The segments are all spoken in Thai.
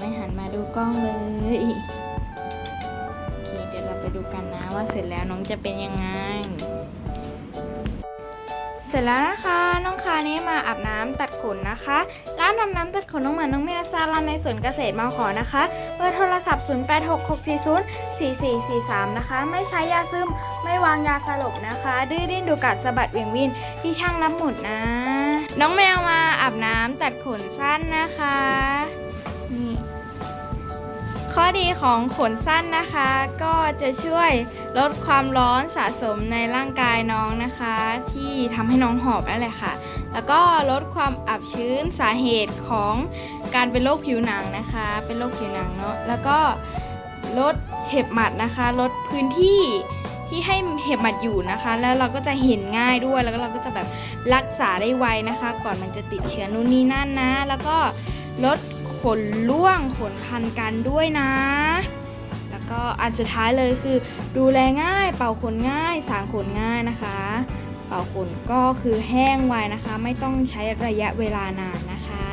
ไม่หันมาดูกล้องเลยโอเคเดี๋ยวเราไปดูกันนะว่าเสร็จแล้วน้องจะเป็นยังไง เสร็จแล้วนะคะน้องคานี้มาอาบน้ำตัดขนนะคะ ร้านอาบน้ำตัดขนน้องหมาน้องแมวซาลอนในสวนเกษตรมาขอนะคะเบอร์โทรศัพท์ 0866404443 นะคะ ไม่ใช้ยาซึมไม่วางยาสลบนะคะ ดื้อดิ้นดูกัดสะบัดเวียงวินพี่ช่างรับหมดนะ น้องแมวมาอาบน้ำตัดขนสั้นนะคะ นี่ข้อดีของขนสั้นนะคะ ก็จะช่วยลดความร้อนสะสมในร่างกายน้องนะคะ ที่ทำให้น้องหอบนั่นแหละค่ะ แล้วก็ลดความอับชื้นสาเหตุของการเป็นโรคผิวหนังนะคะ เป็นโรคผิวหนังเนาะแล้วก็ลดเห็บหมัดนะคะ ลดพื้นที่ที่ให้เห็บหมัดอยู่นะคะ แล้วเราก็จะเห็นง่ายด้วยแล้วก็เราก็จะแบบรักษาได้ไวนะคะ ก่อนมันจะติดเชื้อนู่นนี่นั่นนะ แล้วก็ลด ขนร่วงขนพันกันด้วยนะ แล้วก็อันสุดท้ายเลยคือ ดูแลง่าย เป่าขนง่าย สางขนง่ายนะคะ เป่าขนก็คือแห้งไวนะคะ ไม่ต้องใช้ระยะเวลานานนะคะ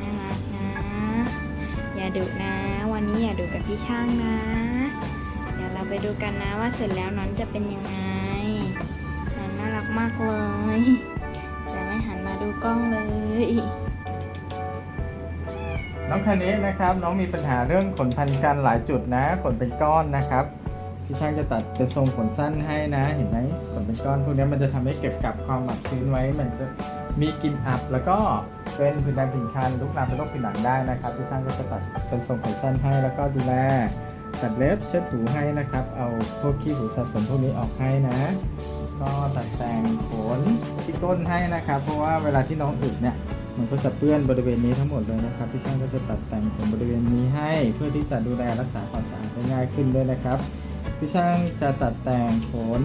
น่ารักนะ อย่าดุนะ วันนี้อย่าดุกับพี่ช่างนะเดี๋ยวเราไปดูกันนะว่าเสร็จแล้วน้องจะเป็นยังไงน้องน่ารักมากเลยแต่ไม่หันมาดูกล้องเลย น้องคาเนะนะครับ น้องมีปัญหาเรื่องขนพันกันหลายจุดนะ ขนเป็นก้อนนะครับ พี่ช่างจะตัดเป็นทรงขนสั้นให้นะ เห็นไหมขนเป็นก้อนพวกนี้มันจะทำให้เก็บกักความอับชื้นไว้ มันจะมีกลิ่นอับ แล้วก็เป็นผื่นแดงผื่นคันลุกลามเป็นโรคผิวหนังได้นะครับ พี่ช่างก็จะตัดเป็นทรงขนสั้นให้แล้วก็ดูแลตัดเล็บเช็ดถูให้นะครับ เอาพวกขี้หูสะสมพวกนี้ออกให้นะ ก็ตัดแต่งขนที่ก้นให้นะครับ เพราะว่าเวลาที่น้องอึเนี่ย มันก็จะเปื้อนบริเวณนี้ทั้งหมดเลยนะครับพี่ช่างก็จะตัดแต่งขนบริเวณนี้ให้เพื่อที่จะดูแลรักษาความสะอาดได้ง่ายขึ้นด้วยนะครับพี่ช่างจะตัดแต่งขน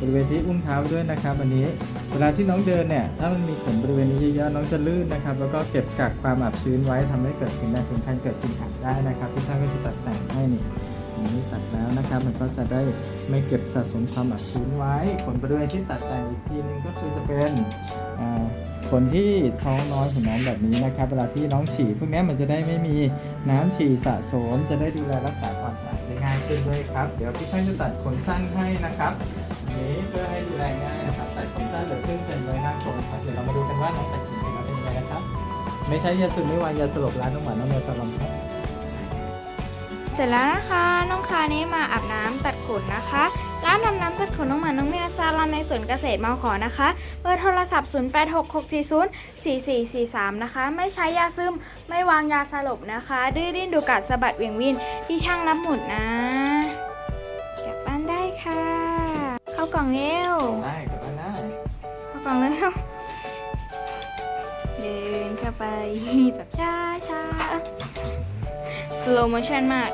บริเวณที่อุ้งเท้าด้วยนะครับอันนี้เวลาที่น้องเดินเนี่ยถ้ามันมีขนบริเวณนี้เยอะๆน้องจะลื่นนะครับ แล้วก็เก็บกักความอับชื้นไว้ทำให้เกิดเป็นแรงเป็นคันเกิดเป็นขัดได้นะครับพี่ช่างก็จะตัดแต่งให้นี่อันนี้ตัดแล้วนะครับ มันก็จะได้ไม่เก็บสะสมความอับชื้นไว้ ขนบริเวณที่ตัดแต่งอีกทีนึงก็คือจะเป็นอ่า คนที่ท้องน้อยของน้องแบบนี้นะครับ เวลาที่น้องฉี่พวกนี้มันจะได้ไม่มีน้ำฉี่สะสม จะได้ดูแลรักษาความสะอาดได้ง่ายขึ้นด้วยครับ เดี๋ยวพี่ช่างจะตัดขนสั้นให้นะครับนี้เพื่อให้ดูแลง่ายนะครับตัดขนสั้นเหลือครึ่งเซนไว้หน้าคนครับเดี๋ยวเรามาดูกันว่าน้องตัดกี่เซนแล้วเป็นยังไงนะครับ ไม่ใช่ยาสูบไม่วางยาสลบร้านน้องหมาน้องแมวสลอมครับเสร็จแล้วนะคะน้องคานี้มาอาบน้ำตัดขนนะคะ สวนเกษตรมาขอนะคะเบอร์โทรศัพท์ 0866404443 นะคะ ไม่ใช้ยาซึม ไม่วางยาสลบนะคะ ดื้อดิ้นดูกัดสะบัดเหวียงวินพี่ช่างรับหมดนะกลับบ้านได้ค่ะ เข้ากล่องเร็วได้กลับบ้านได้เข้ากล่องเร็วเดินเข้าไปแบบช้าช้า slow motion มาก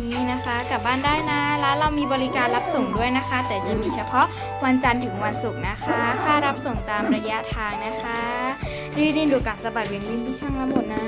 นี่นะคะกลับบ้านได้นะร้านเรามีบริการรับส่งด้วยนะคะ แต่จะมีเฉพาะวันจันทร์ถึงวันศุกร์นะคะ ค่ารับส่งตามระยะทางนะคะรีดินดูกัดสะบัดเวียงวิ่งพี่ช่างระบหมดนะ